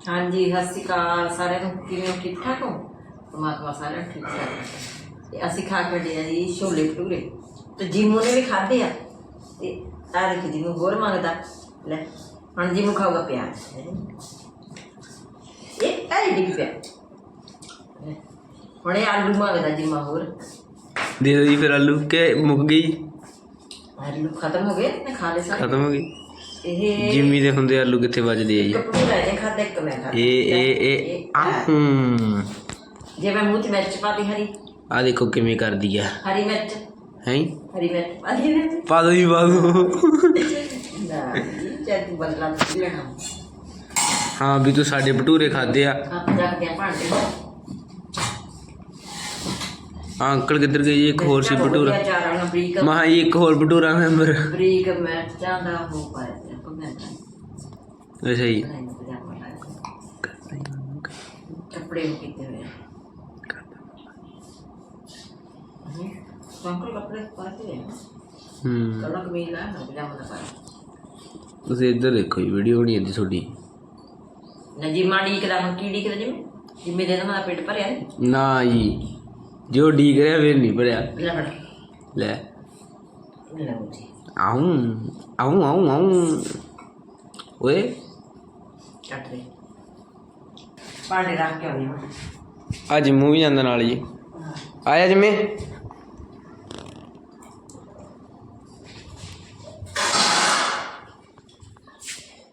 ਹਾਂਜੀ ਸਤਿ ਸ਼੍ਰੀ ਅਕਾਲ ਸਾਰਿਆਂ ਨੂੰ। ਕਿਵੇਂ ਹੋ? ਠੀਕ ਠਾਕ ਹੋ? ਪਰਮਾਤਮਾ ਸਾਰਿਆਂ ਨੂੰ ਠੀਕ ਠਾਕ ਤੇ ਅਸੀਂ ਖਾ ਕੇ ਹਟੇ ਆ ਜੀ ਛੋਲੇ ਭਟੂਰੇ। ਤੇ ਜੀਮੂ ਨੇ ਵੀ ਖਾਦੇ ਆ। ਤੇ ਆ ਦੇਖ ਜੀਮੂ ਹੋਰ ਮੰਗਦਾ। ਲੈ ਹੁਣ ਜੀਮੂ ਖਾਊਗਾ ਪਿਆਜ਼। ਇਹ ਤਾਂ ਡਿੱਗ ਪਿਆ। ਲੈ, ਹੁਣ ਇਹ ਆਲੂ ਮੰਗਦਾ ਜੀਮਾ ਹੋਰ। ਦੇ ਦੋ ਫਿਰ ਆਲੂ ਕਿ ਮੁੱਕ ਗਈ? ਆਲੂ ਖਤਮ ਹੋ ਗਏ? ਮੈਂ ਖਾ ਲਏ ਸਾਰੇ। ਖਤਮ ਹੋ ਗਈ ਇਹ ਜਿੰਮੀ ਦੇ ਹੁੰਦੇ ਆਲੂ ਕਿੱਥੇ ਵੱਜਦੇ ਆ ਜੀ? ਇੱਕ ਇਹ ਖਾਦਾ ਇੱਕ ਮੈਂ ਖਾਦਾ ਇਹ ਇਹ ਇਹ ਆਹੂੰ ਜੇ ਮੈਂ ਮੂੰਹ 'ਚ ਮਿਰਚ ਹਰੀ। ਆ ਦੇਖੋ ਕਿਵੇਂ ਕਰਦੀ ਆ। ਹਰੀ ਮਿਰਚ। ਹੈ? ਹਰੀ ਮਿਰਚ ਪਾਤੀ ਨਾ। ਪਾ ਦੋ ਜੀ ਪਾ ਦੋ। ਨਾ ਚੱਲ ਤੂੰ ਬਦਲਾ ਤੂੰ ਲੈਣਾ। ਹਾਂ ਵੀ ਤੂੰ ਸਾਡੇ ਭਟੂਰੇ ਖਾਦੇ ਆ। ਆਪ ਜਾ ਕੇ ਭਾਂਡੇ। ਆ ਅੰਕਲ ਕਿੱਧਰ ਗਏ ਜੀ? ਇੱਕ ਹੋਰ ਸੀ ਭਟੂਰਾ ਚਾਰਾਂ ਨਾਲ ਬਰੀਕ ਮਹਾ ਜੀ ਇੱਕ ਹੋਰ ਭਟੂਰਾ ਮੈਂਬਰ ਬਰੀਕ ਮਿਰਚਾਂ ਦਾ ਹੋ ਪਾਇਆ ਮੈਂ ਅੱਛਾ ਜੀ। ਕੱਪੜੇ ਕੀਤੇ ਹੋਏ ਆ। ਹਮ, ਸੰਕਲ ਕੱਪੜੇ ਪਾਤੇ ਹੋਏ ਆ ਹੂੰ। ਕੱਲਾ ਕਮੀਜ਼ ਲਾਇਆ ਨਾ ਪਜਾਮਾ ਨਾ ਪਾਇਆ ਤੁਸੀਂ ਇੱਧਰ ਦੇਖੋ ਜੀ ਵੀਡੀਓ ਬਣੀ ਜਾਂਦੀ ਤੁਹਾਡੀ। ਨਾ ਜੀ ਮਾੜੀ ਕਦਾ ਹੁਣ ਕੀ ਡੀਕਦਾ ਜਿਵੇਂ? ਜਿਵੇਂ ਦੇ ਨਾ ਪੇਟ ਭਰਿਆ ਨਾ ਜੀ। ਜੋ ਡੀਕ ਰਿਹਾ ਫਿਰ ਨਹੀਂ ਭਰਿਆ ਲੈ ਫੜ। ਲੈ। ਲੈ ਜੀ ਆਉਂ ਆਉਂ ਆਉਂ ਆਉਂ ਓਏ। ਕੱਟ ਦੇ। ਭਾਂਡੇ ਰੱਖ ਕੇ ਆਉਣੀ ਮੈਂ ਅੱਜ ਮੂਵੀ ਜਾਂਦਾ ਨਾਲ ਜੀ ਆਇਆ ਜਿਵੇਂ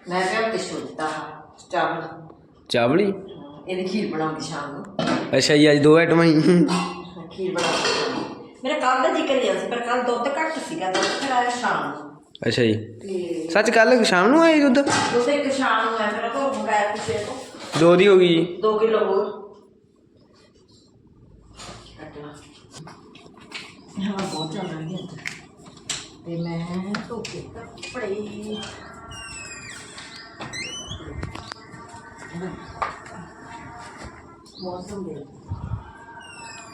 ਮੈਂ ਕਿਹਾ ਕਿ ਸੁੱਤਾ ਚਾਵਲ। ਚਾਵਲੀ ਇਹਦੀ ਖੀਰ ਬਣਾਉਂਗੀ ਸ਼ਾਮ ਨੂੰ। ਅੱਛਾ ਜੀ ਅੱਜ ਦੋ ਆਈਟਮਾਂ ਹੀ ਖੀਰ ਬਣਾ ਮੇਰਾ ਕੱਲ ਦਾ ਜ਼ਿਕਰ ਹੀ ਸੀ ਪਰ ਕੱਲ ਦੁੱਧ ਘੱਟ ਸੀਗਾ ਦੁੱਧ ਫਿਰ ਆਇਆ ਸ਼ਾਮ ਨੂੰ। ਅੱਛਾ ਜੀ। ਤੇ ਸੱਚ ਕੱਲ ਸ਼ਾਮ ਨੂੰ ਆਏ ਦੁੱਧ? ਦੁੱਧ ਇੱਕ ਸ਼ਾਮ ਨੂੰ ਆਇਆ ਫਿਰ ਉਹ ਮੰਗਾਇਆ ਕਿਸੇ ਤੋਂ। ਦੋ ਦੀ ਹੋ ਗਈ ਜੀ। 2 ਕਿਲੋ ਹੋਰ। ਕੱਟਣਾ। ਹਾਂ ਬਹੁਤ ਜ਼ਿਆਦਾ ਲੱਗੀ ਅੱਜ ਤੇ ਮੈਂ ਧੋ ਕੇ ਕੱਪੜੇ ਮੌਸਮ ਦੇ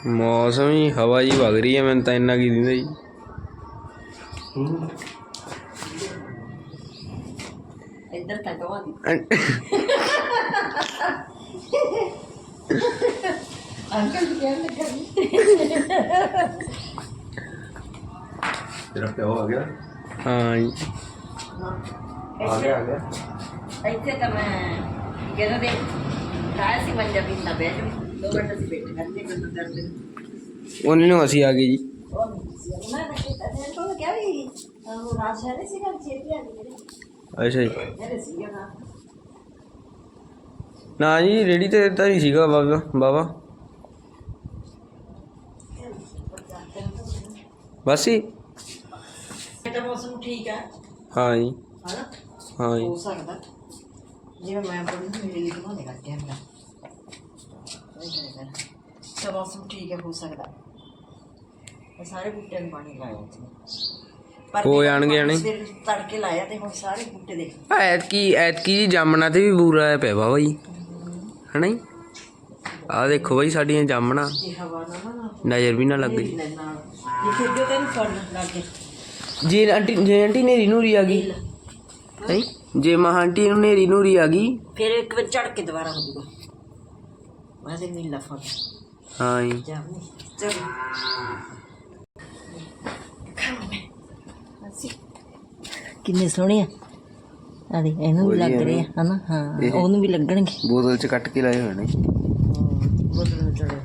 ਮੌਸਮ ਹੀ ਹਵਾ ਜੀ ਵਗ ਰਹੀ ਹੈ ਮੈਨੂੰ ਤਾਂ ਇੰਨਾ ਕੀ ਦਿੰਦਾ ਜੀ। ਇੱਧਰ ਤੱਕ ਆਵਾਂਦੀ ਅੰਕਲ ਜੀ ਕਹਿਣ ਲੱਗਾ ਤੇਰਾ ਪਿਓ ਆ ਗਿਆ? ਹਾਂ ਜੀ। ਆ ਗਿਆ ਆ ਗਿਆ। ਇੱਥੇ ਤਾਂ ਮੈਂ ਕਹਿੰਦਾ ਦੇ ਕਾਇਆ ਸੀ ਮੰਜਾ ਪਿੰਦਾ ਬੈਠ ਦੋ ਮਿੰਟ ਅਸੀਂ ਬੈਠੇ ਕਰਦੇ ਕਰਦੇ ਕਰਦੇ ਉਹਨਾਂ ਨੂੰ ਅਸੀਂ ਆ ਗਏ ਜੀ। ਉਹ ਮੈਂ ਤਾਂ ਕਿਹਾ ਤਾਂ ਕਿਹਾ ਵੀ ਉਹ ਰਾਤ ਸ਼ਹਿਰੇ ਸੀ ਛੇਤੀ ਆ ਗਈ ਅੱਛਾ ਜੀ। ਮੇਰੇ ਸੀ ਨਾ ਨਾ ਜੀ ਰੇੜੀ ਤੇ ਤਾਂ ਹੀ ਸੀਗਾ ਬਾਬਾ ਬਾਬਾ। ਬਸ ਹੀ ਇਹ ਤਾਂ ਮੌਸਮ ਠੀਕ ਹੈ ਹਾਂ ਜੀ। ਹਨਾ ਹਾਂ ਜੀ। ਹੋ ਸਕਦਾ। ਜਿਵੇਂ ਮੈਂ ਬੋਲੀ ਮੇਰੇ ਲਈ ਬਣਾਉਣੇ ਕਰਕੇ ਆਂਦਾ ਤਾਂ ਮੌਸਮ ਠੀਕ ਹੈ ਹੋ ਸਕਦਾ ਇਹ ਸਾਰੇ ਬੂਟਿਆਂ ਨੂੰ ਪਾਣੀ ਲਾਇਆ ਸੀ ਪਰ ਹੋ ਜਾਣਗੇ ਹਣੇ। ਸਵੇਰੇ ਤੜਕੇ ਲਾਇਆ ਤੇ ਹੁਣ ਸਾਰੇ ਬੂਟੇ ਦੇਖ। ਐਤਕੀ ਐਤਕੀ ਜੀ ਜਾਮਣਾ ਤੇ ਵੀ ਬੂਰਾ ਆਇਆ ਪਿਆ ਜੀ ਹਨਾ ਜੀ? ਆ ਦੇਖੋ ਬਾਈ ਸਾਡੀਆਂ ਜਾਮਣਾ। ਨਜ਼ਰ ਵੀ ਨਾ ਲੱਗ ਲੈ ਜੇ ਜੋ ਤੈਨੂੰ ਫੜਨ ਲੱਗ ਗਿਆ ਜੇ ਆਂਟੀ ਜੇ ਆਂਟੀ ਨੇਰੀ ਨੂਰੀ ਆ ਗਈ। ਹੈ? ਜੇ ਮਾਂ ਆਂਟੀ ਨੂੰ ਨੇਰੀ ਨੂਰੀ ਆ ਗਈ। ਫਿਰ ਇੱਕ ਵਾਰ ਚੜ ਕੇ ਦੁਬਾਰਾ ਹੋ ਜੂਗਾ ਮੈਂ ਤੇ ਨੀਲਾ ਫੜ ਚਲ ਕਿੰਨੇ ਸੋਹਣੇ ਆ। ਆਦੇ ਇਹਨੂੰ ਵੀ ਲੱਗ ਰਹੇ ਆ ਹਨਾ? ਹਾਂ ਉਹਨੂੰ ਵੀ ਲੱਗਣਗੇ। ਬੋਤਲ ਚ ਕੱਟ ਕੇ ਲਾਏ ਹੋਏ ਨੇ। ਬੋਤਲ ਨੂੰ ਚੜੇ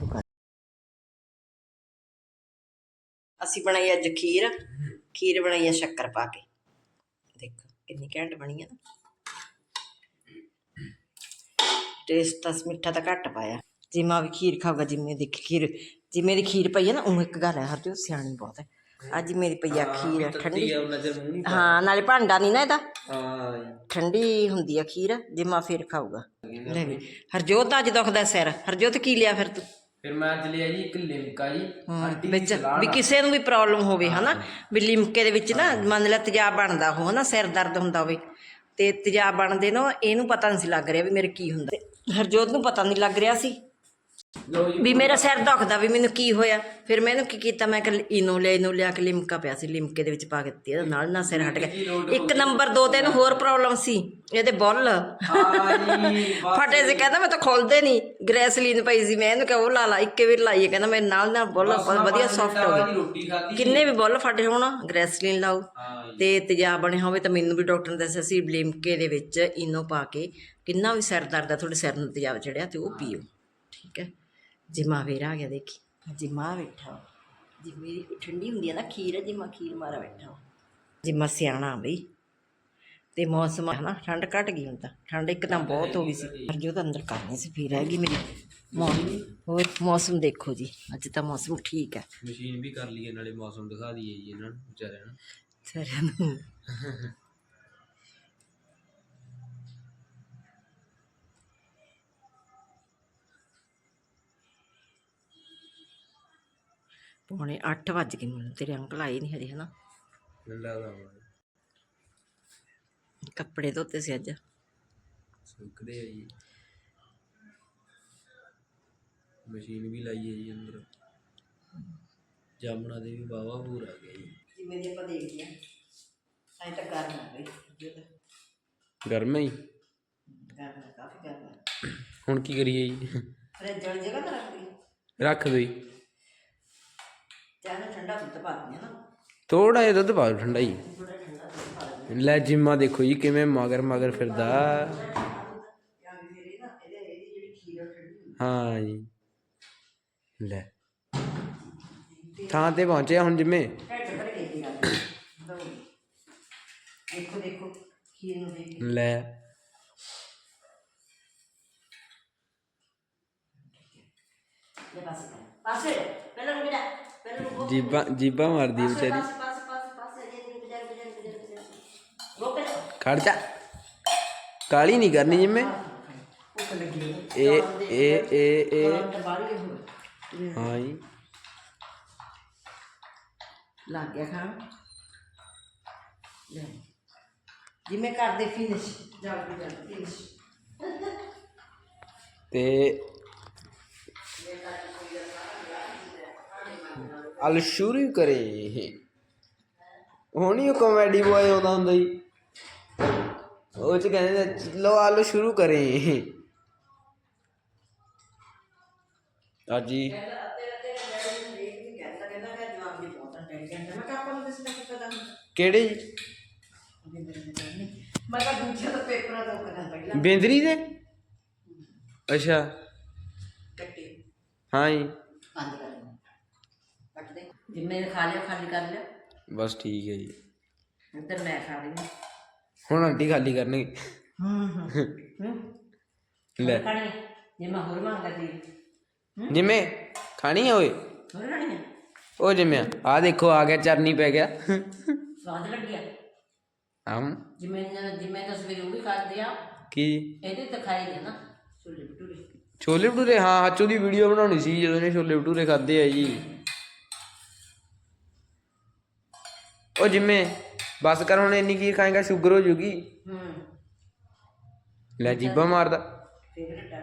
ਅਸੀਂ ਬਣਾਈ ਅੱਜ ਖੀਰ। ਖੀਰ ਬਣਾਈ ਆ ਸ਼ੱਕਰ ਪਾ ਕੇ। ਦੇਖੋ ਕਿੰਨੀ ਘੈਂਟ ਬਣੀ ਆ ਟੇਸਟ ਤਾਂ ਮਿੱਠਾ ਤਾਂ ਘੱਟ ਪਾਇਆ। ਜਿਮਾ ਵੀ ਖੀਰ ਖਾਊਗਾ ਜਿਵੇਂ ਦੀ ਖੀਰ ਜਿਵੇਂ ਦੀ ਖੀਰ ਪਈ ਹੈ ਨਾ ਉਹ ਇੱਕ ਗੱਲ ਹੈ ਹਰ ਜੋ ਸਿਆਣੀ ਬਹੁਤ ਹੈ। ਅੱਜ ਮੇਰੀ ਪਈ ਆ ਖੀਰ ਠੰਡੀ। ਹਾਂ ਨਾਲੇ ਭਾਂਡਾ ਨਹੀਂ ਨਾ ਇਹਦਾ। ਹਾਂ। ਠੰਡੀ ਹੁੰਦੀ ਆ ਖੀਰ ਜਿਮਾ ਫੇਰ ਖਾਊਗਾ। ਲੈ ਵੀ। ਹਰਜੋਤ ਦਾ ਅੱਜ ਦੁਖਦਾ ਸਿਰ। ਹਰਜੋਤ ਕੀ ਲਿਆ ਫਿਰ ਤੂੰ? ਫਿਰ ਮੈਂ ਅੱਜ ਲਿਆ ਜੀ ਇੱਕ ਲਿਮਕਾ ਜੀ ਆਂਟੀ ਵਿੱਚ ਵੀ ਕਿਸੇ ਨੂੰ ਵੀ ਪ੍ਰੋਬਲਮ ਹੋਵੇ ਹਨਾ? ਵੀ ਲਿਮਕੇ ਦੇ ਵਿੱਚ ਨਾ ਮੰਨ ਲੈ ਤੇਜ਼ਾਬ ਬਣਦਾ ਹੋ ਹਨਾ? ਸਿਰ ਦਰਦ ਹੁੰਦਾ ਹੋਵੇ। ਤੇ ਤੇਜ਼ਾਬ ਬਣਦੇ ਨੂੰ ਇਹਨੂੰ ਪਤਾ ਨਹੀਂ ਸੀ ਲੱਗ ਰਿਹਾ ਵੀ ਮੇਰੇ ਕੀ ਹੁੰਦਾ। ਤੇ ਹਰਜੋਤ ਨੂੰ ਪਤਾ ਨਹੀਂ ਲੱਗ ਰਿਹਾ ਸੀ। ਜੀ ਵੀ ਮੇਰਾ ਸਿਰ ਦੁਖਦਾ ਵੀ ਮੈਨੂੰ ਕੀ ਹੋਇਆ? ਫਿਰ ਮੈਂ ਇਹਨੂੰ ਕੀ ਕੀਤਾ? ਮੈਂ ਕਿ ਇਨੋ ਲੈ ਇਨੋ ਲਿਆ ਕੇ ਲਿਮਕਾ ਪਿਆ ਸੀ ਲਿਮਕੇ ਦੇ ਵਿੱਚ ਪਾ ਕੇ ਦਿੱਤੀ ਇਹਦੇ ਨਾਲ ਨਾਲ ਸਿਰ ਹਟ ਗਿਆ। ਇੱਕ ਨੰਬਰ ਦੋ ਤੇ ਇਹਨੂੰ ਹੋਰ ਪ੍ਰੋਬਲਮ ਸੀ। ਇਹਦੇ ਬੁੱਲ। ਫਟੇ ਸੀ ਕਹਿੰਦਾ ਮੈਂ ਤਾਂ ਖੋਲਦੇ ਨਹੀਂ। ਗ੍ਰੈਸਲੀਨ ਪਈ ਸੀ ਮੈਂ ਇਹਨੂੰ ਕਿਹਾ ਉਹ ਲਾ ਲਾ ਇੱਕੇ ਵਾਰ ਲਾਈਏ। ਕਹਿੰਦਾ ਮੇਰੇ ਨਾਲ ਨਾਲ ਬੁੱਲ ਵਧੀਆ ਸੌਫਟ ਹੋ ਗਏ ਕਿੰਨੇ ਵੀ ਬੁੱਲ ਫਟੇ ਹੋਣ ਗ੍ਰੈਸਲੀਨ ਲਾਓ। ਤੇ ਤੇਜ਼ਾਬ ਬਣਿਆ ਹੋਵੇ ਤਾਂ ਮੈਨੂੰ ਵੀ ਡਾਕਟਰ ਨੇ ਦੱਸਿਆ ਸੀ ਲਿਮਕੇ ਦੇ ਵਿੱਚ ਇਨੋ ਪਾ ਕੇ ਕਿੰਨਾ ਵੀ ਸਿਰ ਦਰਦ ਆ ਤੁਹਾਡੇ ਸਿਰ ਨੂੰ ਤੇਜ਼ਾਬ ਚੜਿਆ ਤੇ ਉਹ ਪੀਓ। ਠੀਕ ਹੈ? ਜਿਮਾ ਫੇਰ ਆ ਗਿਆ ਦੇਖੀ। ਜਿਮਾ ਬੈਠਾ ਜਿਮੇ ਠੰਡੀ ਹੁੰਦੀ ਆ ਨਾ ਖੀਰ ਜਿਮਾ ਖੀਰ ਮਾਰਾ ਬੈਠਾ ਜਿਮਾ ਸਿਆਣਾ ਬਈ। ਤੇ ਮੌਸਮ ਹੈ ਨਾ ਠੰਡ ਘਟ ਗਈ ਹੁਣ ਤਾਂ। ਠੰਡ ਇੱਕਦਮ ਬਹੁਤ ਹੋ ਗਈ ਸੀ। ਪਰ ਜੋ ਤਾਂ ਅੰਦਰ ਕਰਨੀ ਸੀ ਫਿਰ ਰਹਿ ਗਈ ਮੇਰੀ। ਮੌ- ਹੋਰ ਮੌਸਮ ਦੇਖੋ ਜੀ। ਅੱਜ ਤਾਂ ਮੌਸਮ ਠੀਕ ਹੈ ਮਸ਼ੀਨ ਵੀ ਕਰ ਲਈਏ ਨਾਲੇ ਮੌਸਮ ਦਿਖਾ ਦਈਏ ਜੀ ਇਹਨਾਂ ਨੂੰ ਵਿਚਾਰਿਆਂ ਨੂੰ। ਸਾਰਿਆਂ ਨੂੰ। ਪੌਣੇ 8 ਵੱਜ ਗਏ ਮੈਨੂੰ ਤੇਰੇ ਅੰਕਲ ਆਏ ਨਹੀਂ ਹਜੇ ਹਨਾ? ਲੱਗਦਾ ਕੱਪੜੇ ਧੋਤੇ ਸੀ ਅੱਜ। ਸੁੱਕਦੇ ਆ ਜੀ। ਮਸ਼ੀਨ ਵੀ ਲਾਈ ਹੈ ਜੀ ਅੰਦਰ। ਜਾਮਣਾ ਦੇ ਵੀ ਬਾਵਾ ਪੂਰ ਆ ਗਿਆ ਜੀ। ਜਿਵੇਂ ਦੀ ਆਪਾਂ ਦੇਖਦੇ ਆ ਐਂ ਤਾਂ ਗਰਮ ਜੋ ਤਾਂ ਗਰਮ ਹੈ ਜੀ? ਗਰਮ ਹੈ ਕਾਫੀ ਗਰਮ ਹੈ ਹੁਣ ਕੀ ਕਰੀਏ ਜੀ? ਫਰਿੱਜ ਵਾਲੀ ਜਗ੍ਹਾ ਤਾਂ ਰੱਖ ਲਈ। ਰੱਖ ਦੋ ਜੀ ਚਾਹ ਨੂੰ ਠੰਡਾ ਦੁੱਧ ਪਾ ਦਿੰਦੇ ਆ ਨਾ ਥੋੜਾ ਜਿਹਾ ਦੁੱਧ ਪਾ ਦਿਓ ਠੰਡਾ ਜੀ ਥੋੜਾ ਠੰਡਾ ਦੁੱਧ ਪਾ ਦਿੰਦੇ ਲੈ ਜਿੰਮਾ ਦੇਖੋ ਜੀ ਕਿਵੇਂ ਮਗਰ ਮਗਰ ਫਿਰਦਾ ਆ ਜਾਂ ਵੀ ਫਿਰ ਇਹ ਨਾ ਇਹਦੇ ਇਹਦੀ ਜਿਹੜੀ ਖੀਰ ਆ ਉਹ ਠੰਡੀ ਹੁੰਦੀ ਹਾਂ ਜੀ ਲੈ ਥਾਂ ਤੇ ਪਹੁੰਚਿਆ ਹੁਣ ਜਿਵੇਂ ਢੱਡ ਭਰ ਕੇ ਦੀ ਗੱਲ ਦੋ ਦੇਖੋ ਦੇਖੋ ਖੀਰ ਨੂੰ ਦੇਖ ਕੇ ਲੈ ਲੈ ਬਸ ਕਰ ਪਾਸੇ ਪਹਿਲਾਂ ਰੁਕ ਜਾ ਪਹਿਲਾਂ ਰੁਕੋ ਜੀਬਾਂ ਜੀਬਾਂ ਮਾਰਦੀ ਵਿਚਾਰੀ। ਖੜ ਜਾ। ਕਾਲੀ ਨਹੀਂ ਕਰਨੀ ਜਿਵੇਂ ਇਹ ਇਹ ਇਹ ਇਹ ਹੀ ਜੀ ਲੱਗ ਗਿਆ ਖਾਣ। ਜਿਵੇਂ ਕਰਦੇ ਫਿਨਿਸ਼ ਜਲਦੀ ਜਲਦੀ ਫਿਨਿਸ਼ ਤੇ ਅਲ ਸ਼ੁਰੂ ਕਰੇ। ਹੋਣੀ ਉਹ ਕਾਮੇਡੀ ਬॉय ਆਉਂਦਾ ਹੁੰਦਾ ਜੀ। ਉਹ ਚ ਕਹਿੰਦੇ ਲੋ ਆਲੋ ਸ਼ੁਰੂ ਕਰੇ। ਅੱਜ ਹੀ ਕਿਹੜੇ ਜੀ? ਮੈਂ ਤਾਂ ਦੂਜੇ ਦਾ ਪੇਪਰ ਤੋਂ ਕਰਾਂ ਪਹਿਲਾਂ ਬੇਂਦਰੀ ਦੇ? ਅੱਛਾ। ਕੱਟੇ। ਹਾਂ ਜੀ। ਬੰਦ ਕਰ ਦੇ ਕੱਟ ਦੇ ਜਿੰਨੇ ਨੇ ਖਾ ਲਿਆ ਖਾਲੀ ਕਰ ਲਿਆ। ਬਸ ਠੀਕ ਹੈ ਜੀ। ਇੱਧਰ ਮੈਂ ਖਾ ਰਹੀ ਹਾਂ ਹੁਣ ਆਂਟੀ ਖਾਲੀ ਕਰਨਗੇ ਹੂੰ ਹੂੰ ਹੂੰ ਲੈ। ਖਾਣੀ ਹੋਰ ਮੰਗਦਾ ਖਾਣੀ ਆ ਓਏ? ਹੋਰ ਖਾਣੀ ਹੈ? ਉਹ ਜਿਵੇਂ ਆ ਦੇਖੋ ਆ ਗਿਆ ਚਰਨੀ ਪੈ ਗਿਆ। ਸਵਾਦ ਲੱਗਿਆ ਹਮ ਜਿਵੇਂ ਜਿਵੇਂ ਤਸਵੀਰ ਉਹ ਵੀ ਖਾਦੇ ਆ। ਕੀ? ਇਹਦੇ ਤੇ ਖਾਈ ਦੇ ਨਾ ਛੋਲੇ ਭਟੂਰੇ। ਛੋਲੇ ਭਟੂਰੇ ਹਾਂ ਹੱਚੋ ਦੀ ਵੀਡੀਓ ਬਣਾਉਣੀ ਸੀ ਜਦੋਂ ਨੇ ਛੋਲੇ ਭਟੂਰੇ ਖਾਦੇ ਆ ਜੀ। ਉਹ ਜਿਵੇਂ ਬਸ ਕਰ ਹੁਣ ਇੰਨੀ ਕੀ ਖਾਏਗਾ ਸ਼ੂਗਰ ਹੋ ਜੂਗੀ ਹੂੰ ਲੈ ਜੀਬਾ ਮਾਰਦਾ ਫੇਵਰਟ ਹੈ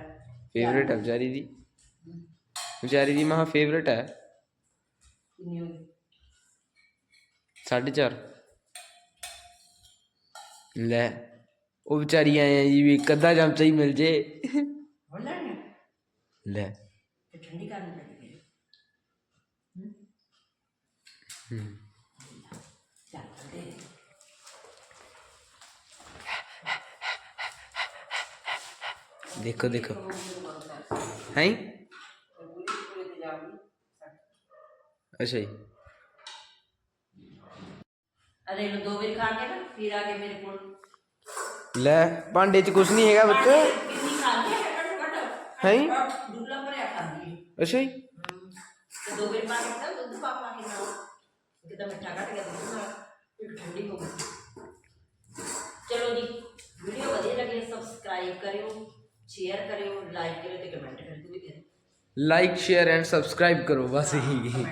ਫੇਵਰੇਟ ਹੈ ਵਿਚਾਰੀ ਦੀ ਵਿਚਾਰੀ ਦੀ ਮਹਾ ਫੇਵਰੇਟ ਹੈ ਕਿੰਨੀ ਹੋ ਗਈ? ਸਾਢੇ ਚਾਰ ਲੈ ਉਹ ਵਿਚਾਰੀ ਆਏ ਆ ਜੀ ਵੀ ਇੱਕ ਅੱਧਾ ਚਮਚਾ ਹੀ ਮਿਲ ਜੇ ਹੋਰ ਲੈਣੀ ਹੈ? ਲੈ ਤੇ ਠੰਡੀ ਕਰਨੀ ਪੈਂਦੀ ਹੈ ਹਮ। ਚੱਲ ਦੇ ਦੇਖੋ ਦੇਖੋ ਹੈ ਅੱਛਾ ਜੀ ਅਰੇ ਲੋ ਦੋ ਵਾਰੀ ਖਾ ਕੇ ਨਾ ਫਿਰ ਆ ਕੇ ਮੇਰੇ ਕੋਲ ਲੈ ਭਾਂਡੇ 'ਚ ਕੁਛ ਨਹੀਂ ਹੈਗਾ ਵਿੱਚ ਕਿੰਨੀ ਖਾਂਦੀ ਹੈ ਘੱਟੋ ਘੱਟ ਹੈਂ? ਡੁੱਲਾ ਭਰਿਆ ਖਾਂਦੀ ਹੈ ਅੱਛਾ ਜੀ ਤੇ ਦੋ ਵਾਰੀ ਪਾ ਕੇ ਤਾਂ ਦੁੱਧ ਪਾ ਪਾ ਕੇ ਨਾਲ ਕਿਤਾ ਮਿੱਠਾ ਘਟ ਗਿਆ ਦੁੱਧ ਨਾਲ ਫਿਰ ਠੰਡੀ ਹੋ ਗਈ ਚਲੋ ਜੀ ਵੀਡੀਓ ਵਧੀਆ ਲੱਗੇ ਸਬਸਕ੍ਰਾਈਬ ਕਰਿਓ ਸ਼ੇਅਰ ਕਰਿਓ ਲਾਈਕ ਕਰਿਓ ਤੇ ਕਮੈਂਟ ਕਰਿਓ ਲਾਈਕ ਸ਼ੇਅਰ ਐਂਡ ਸਬਸਕ੍ਰਾਈਬ ਕਰੋ ਬਸ ਇਹੀ